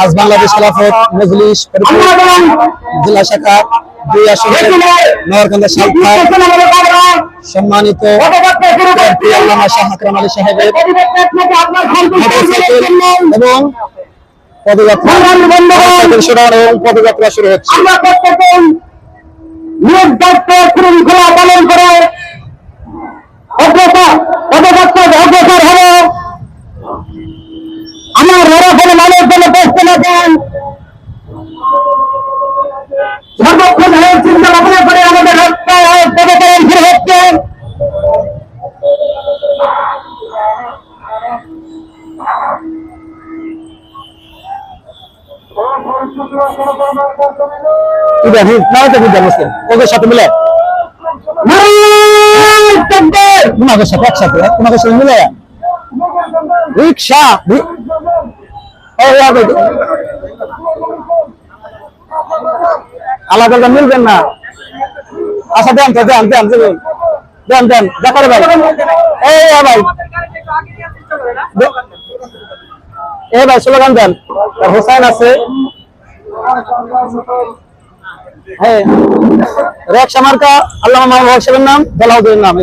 আজ বাংলাদেশ খেলাফত মজলিস জেলা শাখা দুই আসনের নগরকান্দা সালফার সম্মানিত আল্লামা শাহ আকরাম আলী সাহেবের এবং পদযাত্রা এবং পদযাত্রা শুরু হচ্ছে। শৃঙ্খলা পালন করে অগ্রসর অগ্রসর হব। আমার নরফল মানুষ যেন সর্বক্ষণ হয়ে চিন্তা ভাবনা করে আমাদের পদকরণ শুরু হচ্ছে। পারছেন ওদের সাথে মিলে। তোমাদের সাথে একসাথে তোমাদের সাথে মিলে। রিক্সা। আলাদা মিলবেন না। আচ্ছা দেন দেন দেন দেন দেন দেখারে ভাই। এই ভাই। এ, ভাই, স্লোগান দেন। হোসেন আছে। হ্যাঁ। রেক্সা মার্কা আল্লাহ মাহমুদ সাহেবের নাম বেলাউদ্দিনের নাম!